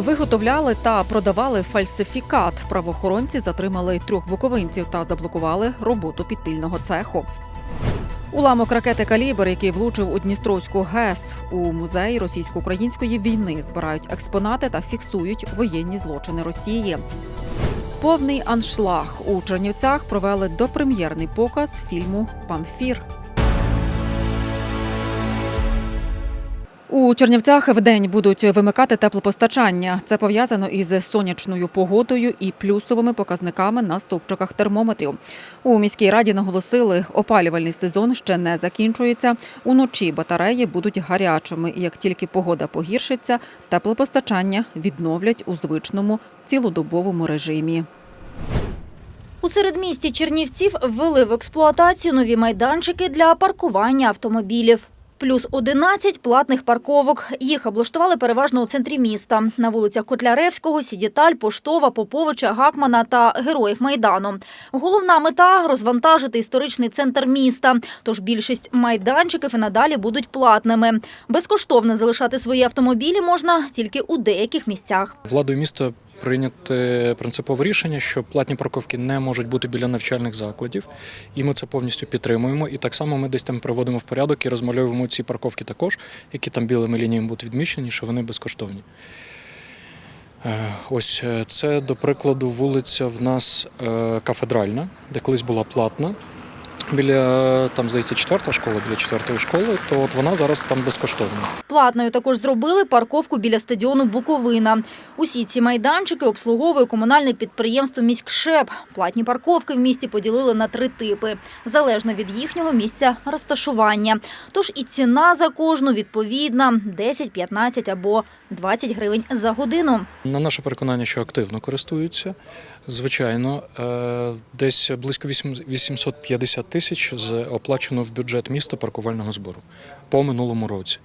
Виготовляли та продавали фальсифікат. Правоохоронці затримали трьох буковинців та заблокували роботу підпільного цеху. Уламок ракети Калібр, який влучив у Дністровську ГЕС у музеї російсько-української війни, збирають експонати та фіксують воєнні злочини Росії. Повний аншлаг у Чернівцях провели допрем'єрний показ фільму Памфір. У Чернівцях вдень будуть вимикати теплопостачання. Це пов'язано із сонячною погодою і плюсовими показниками на стовпчиках термометрів. У міській раді наголосили, опалювальний сезон ще не закінчується. Уночі батареї будуть гарячими. І як тільки погода погіршиться, теплопостачання відновлять у звичному цілодобовому режимі. У середмісті Чернівців ввели в експлуатацію нові майданчики для паркування автомобілів. Плюс 11 платних парковок. Їх облаштували переважно у центрі міста на вулицях Котляревського, Сідіталь, Поштова, Поповича, Гакмана та Героїв Майдану. Головна мета розвантажити історичний центр міста. Тож більшість майданчиків і надалі будуть платними. Безкоштовно залишати свої автомобілі можна тільки у деяких місцях. Владою міста прийняте принципове рішення, що платні парковки не можуть бути біля навчальних закладів, і ми це повністю підтримуємо. І так само ми десь там приводимо в порядок і розмальовуємо ці парковки також, які там білими лініями будуть відмічені, що вони безкоштовні. Е, Ось е, це, до прикладу, вулиця в нас е, кафедральна, де колись була платна. Біля там, здається, четверта школа, біля четвертої школи, то от вона зараз там безкоштовна. Платною також зробили парковку біля стадіону Буковина. Усі ці майданчики обслуговує комунальне підприємство «Міськшеп». Платні парковки в місті поділили на три типи, залежно від їхнього місця розташування. Тож і ціна за кожну відповідна – 10, 15 або 20 гривень за годину. На наше переконання, що активно користуються. Звичайно, е, десь близько 8 850 тисяч оплачено в бюджет міста паркувального збору по минулому році.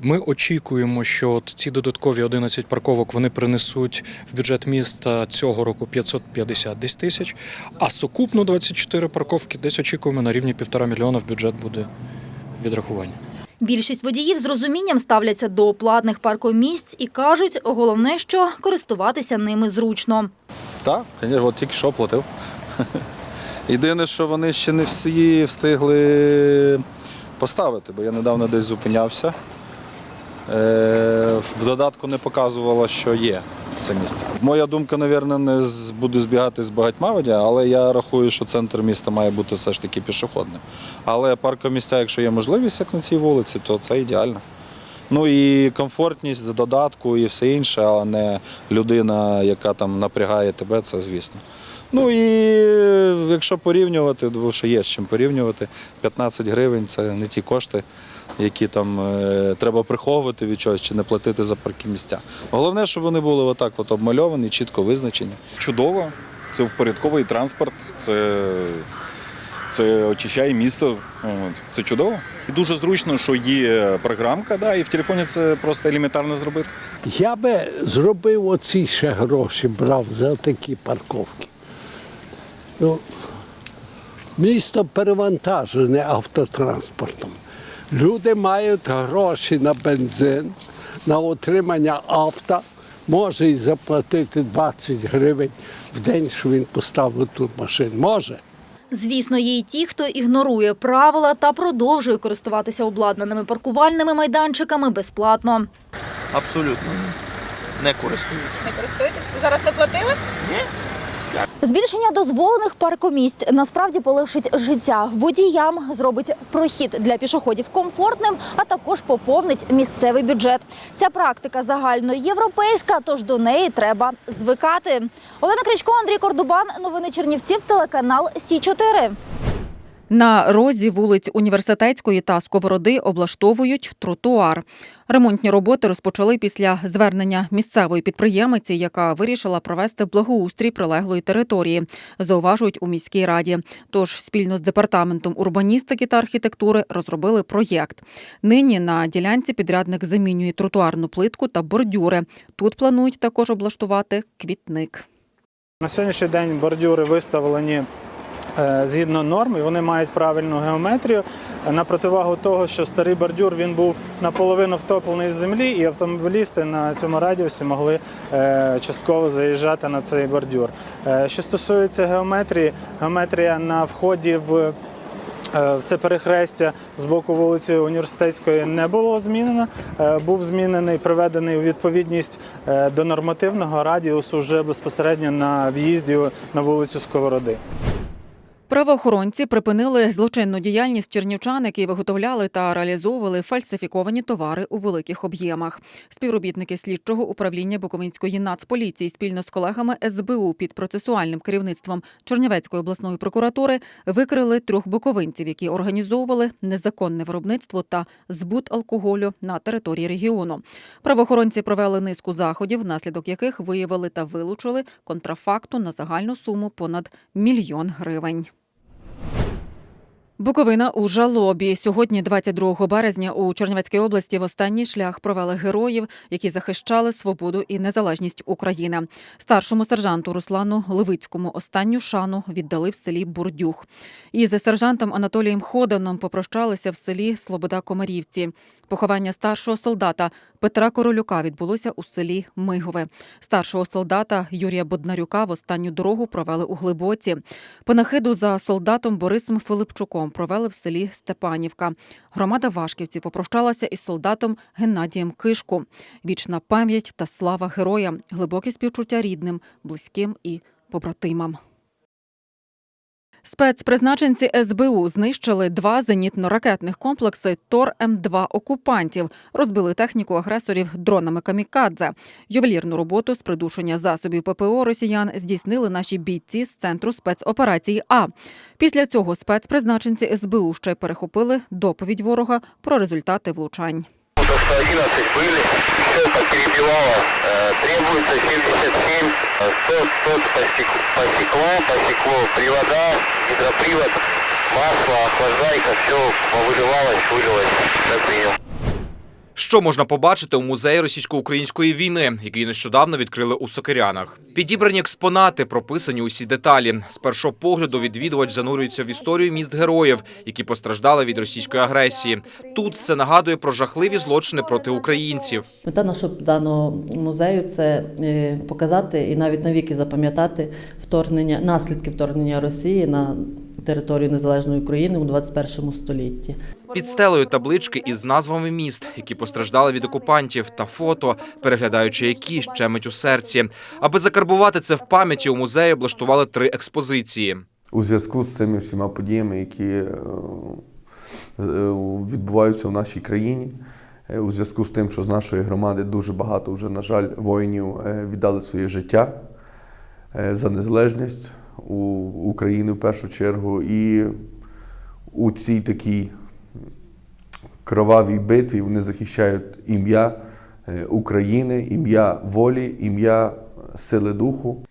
Ми очікуємо, що ці додаткові 11 парковок вони принесуть в бюджет міста цього року 550 десь тисяч, а сукупно 24 парковки десь очікуємо на рівні півтора мільйона в бюджет буде відрахування. Більшість водіїв з розумінням ставляться до платних паркомісць і кажуть, головне, що користуватися ними зручно. Так, звісно, тільки що платив. Єдине, що вони ще не всі встигли поставити, бо я недавно десь зупинявся. Е, В додатку не показувало, що є це місце. Моя думка, мабуть, не буде збігати з багатьма водіями, але я рахую, що центр міста має бути все ж таки пішохідним. Але паркомісця, якщо є можливість, як на цій вулиці, то це ідеально. Ну і комфортність додатку і все інше, а не людина, яка там напрягає тебе, це звісно. Ну і якщо порівнювати, бо що є з чим порівнювати, 15 гривень це не ті кошти, які там е, треба приховувати від чогось чи не платити за паркомісця. Головне, щоб вони були отак от обмальовані, чітко визначені. чудово. Це впорядковий транспорт, це, це очищає місто. Це чудово. І дуже зручно, що є програмка, да, і в телефоні це просто елементарно зробити. Я би зробив оці ще гроші, брав за такі парковки. Ну, місто перевантажене автотранспортом. Люди мають гроші на бензин, на отримання авто. Може і заплатити 20 гривень в день, що він поставив тут машину. Може. Звісно, є й ті, хто ігнорує правила та продовжує користуватися обладнаними паркувальними майданчиками безплатно. Абсолютно не користуюсь. Не користуєтесь? Зараз не платили? Ні. Збільшення дозволених паркомісць насправді полегшить життя водіям, зробить прохід для пішоходів комфортним, а також поповнить місцевий бюджет. Ця практика загальноєвропейська, тож до неї треба звикати. Олена Кричко, Андрій Кордубан. Новини Чернівців, телеканал Сі 4 На розі вулиць Університетської та Сковороди облаштовують тротуар. Ремонтні роботи розпочали після звернення місцевої підприємиці, яка вирішила провести благоустрій прилеглої території. Зауважують у міській раді. Тож спільно з департаментом урбаністики та архітектури розробили проєкт. Нині на ділянці підрядник замінює тротуарну плитку та бордюри. Тут планують також облаштувати квітник. На сьогоднішній день бордюри виставлені згідно норм, і вони мають правильну геометрію. Е, На противагу того, що старий бордюр він був наполовину втоплений в землі, і автомобілісти на цьому радіусі могли е, частково заїжджати на цей бордюр. Е, Що стосується геометрії, геометрія на вході в е, в це перехрестя з боку вулиці Університетської не було змінено. Е, Був змінений, приведений у відповідність е, до нормативного радіусу вже безпосередньо на в'їзді на вулицю Сковороди. Правоохоронці припинили злочинну діяльність чернівчан, які виготовляли та реалізовували фальсифіковані товари у великих об'ємах. Співробітники слідчого управління Буковинської нацполіції спільно з колегами СБУ під процесуальним керівництвом Чернівецької обласної прокуратури викрили трьох буковинців, які організовували незаконне виробництво та збут алкоголю на території регіону. Правоохоронці провели низку заходів, внаслідок яких виявили та вилучили контрафакту на загальну суму понад мільйон гривень. Буковина у жалобі. Сьогодні, 22 березня, у Чернівецькій області в останній шлях провели героїв, які захищали свободу і незалежність України. Старшому сержанту Руслану Левицькому останню шану віддали в селі Бурдюх. Із сержантом Анатолієм Ходаном попрощалися в селі Слобода Комарівці. Поховання старшого солдата Петра Королюка відбулося у селі Мигове. Старшого солдата Юрія Боднарюка в останню дорогу провели у Глибоці. Панахиду за солдатом Борисом Филипчуком провели в селі Степанівка. Громада Вашківців попрощалася із солдатом Геннадієм Кишку. Вічна пам'ять та слава героям, глибокі співчуття рідним, близьким і побратимам. Спецпризначенці СБУ знищили два зенітно-ракетних комплекси Тор М2 окупантів, розбили техніку агресорів дронами камікадзе. Ювелірну роботу з придушення засобів ППО росіян здійснили наші бійці з центру спецоперації А. Після цього спецпризначенці СБУ ще перехопили доповідь ворога про результати влучань до 111 были, все поперебивало, Э, требуется 77, э, 100, 100 по, стек- по стеклу, по стеклу, привода, гидропривод, масло, охлаждайка, все повыливалось, вылилось, так принял. Що можна побачити у музеї російсько-української війни, який нещодавно відкрили у Сокирянах? Підібрані експонати, прописані усі деталі. З першого погляду відвідувач занурюється в історію міст героїв, які постраждали від російської агресії. Тут все нагадує про жахливі злочини проти українців. Мета нашого даного музею це е, показати і навіть навіки запам'ятати вторгнення, наслідки вторгнення Росії на територію незалежної України у 21 столітті. Під стелею таблички із назвами міст, які постраждали від окупантів, та фото, переглядаючи які щемить у серці. Аби закарбувати це в пам'яті, у музеї облаштували три експозиції. у зв'язку з цими всіма подіями, які е, е, відбуваються в нашій країні, е, у зв'язку з тим, що з нашої громади дуже багато вже, на жаль, воїнів віддали своє життя за незалежність у України в першу чергу. І у цій такій кровавій битві вони захищають ім'я е, України, ім'я волі, ім'я сили духу.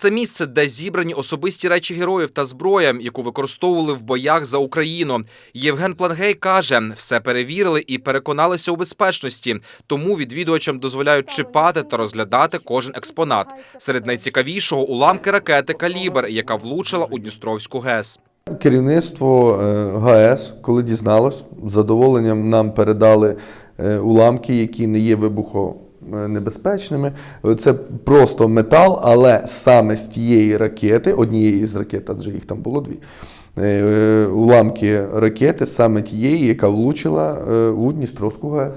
Це місце, де зібрані особисті речі героїв та зброя, яку використовували в боях за Україну. Євген Плангей каже, все перевірили і переконалися у безпечності, тому відвідувачам дозволяють чіпати та розглядати кожен експонат. Серед найцікавішого уламки ракети Калібр, яка влучила у Дністровську ГЕС. Керівництво е, ГАЕС, коли дізналось, з задоволенням нам передали е, уламки, які не є вибухонебезпечними. Це просто метал, але саме з тієї ракети, однієї з ракет, адже їх там було дві. е, Уламки ракети саме тієї, яка влучила е, у Дністровську ГАЕС.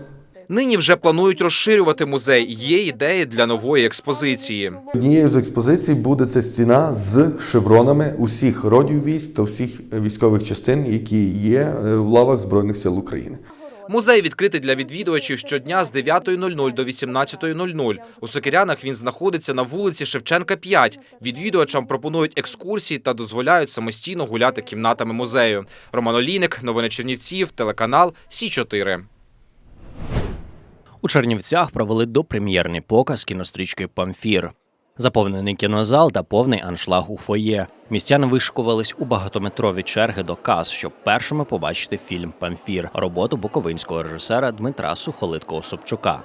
Нині вже планують розширювати музей. Є ідеї для нової експозиції. Однією з експозицій буде ця стіна з шевронами усіх родів військ та всіх військових частин, які є е, в лавах Збройних сил України. Музей відкритий для відвідувачів щодня з 9.00 до 18.00. У Сокирянах він знаходиться на вулиці Шевченка 5. Відвідувачам пропонують екскурсії та дозволяють самостійно гуляти кімнатами музею. Роман Олійник, новини Чернівців, телеканал Сі 4 У Чернівцях провели допрем'єрний показ кінострічки Памфір. Заповнений кінозал та повний аншлаг у фоє. Містяни вишикувались у багатометрові черги до каз, щоб першими побачити фільм Памфір, роботу буковинського режисера Дмитра Сухолиткого Собчука.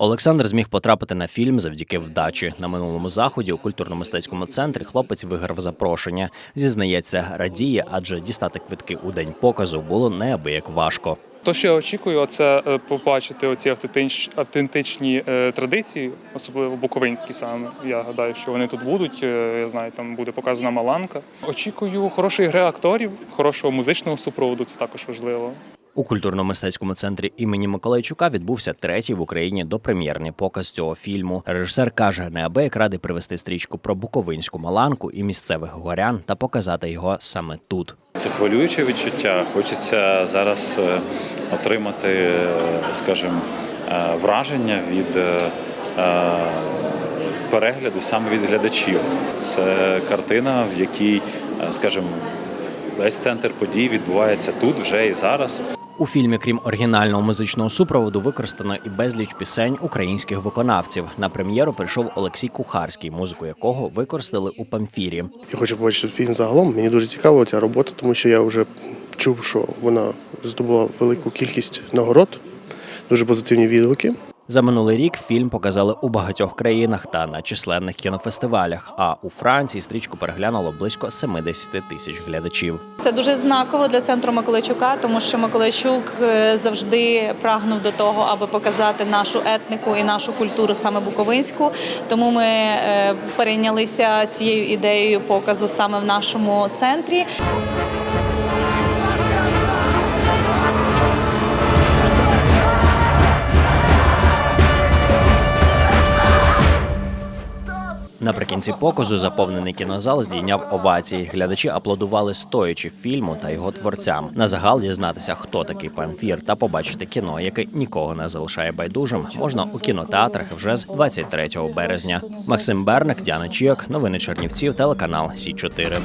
Олександр зміг потрапити на фільм завдяки вдачі. На минулому заході у культурно-мистецькому центрі хлопець виграв запрошення. Зізнається, радіє, адже дістати квитки у день показу було неабияк важко. То, що я очікую, це е, побачити оці автентичні е, традиції, особливо буковинські саме. Я гадаю, що вони тут будуть. Е, Я знаю, там буде показана маланка. Очікую хорошої гри акторів, хорошого музичного супроводу. Це також важливо. У культурно-мистецькому центрі імені Миколайчука відбувся третій в Україні допрем'єрний показ цього фільму. Режисер каже, неабияк радий привести стрічку про буковинську маланку і місцевих горян та показати його саме тут. Це хвилююче відчуття. Хочеться зараз е, отримати, е, скажімо, е, враження від перегляду саме від глядачів. Це картина, в якій, скажімо, весь центр подій відбувається тут вже і зараз. У фільмі, крім оригінального музичного супроводу, використано і безліч пісень українських виконавців. На прем'єру прийшов Олексій Кухарський, музику якого використали у памфірі. Я хочу побачити фільм загалом. Мені дуже цікава ця робота, тому що я вже чув, що вона здобула велику кількість нагород, дуже позитивні відгуки. За минулий рік фільм показали у багатьох країнах та на численних кінофестивалях. А у Франції стрічку переглянуло близько 70 тисяч глядачів. Це дуже знаково для центру Миколайчука, тому що Миколайчук е, завжди прагнув до того, аби показати нашу етнику і нашу культуру саме буковинську. Тому ми е, перейнялися цією ідеєю показу саме в нашому центрі. Наприкінці показу заповнений кінозал здійняв овації. Глядачі аплодували стоячи фільму та його творцям. На загал дізнатися, хто такий памфір, та побачити кіно, яке нікого не залишає байдужим, можна у кінотеатрах вже з 23 березня. Максим Берник, Діана Чіок, новини Чернівців, телеканал Сі 4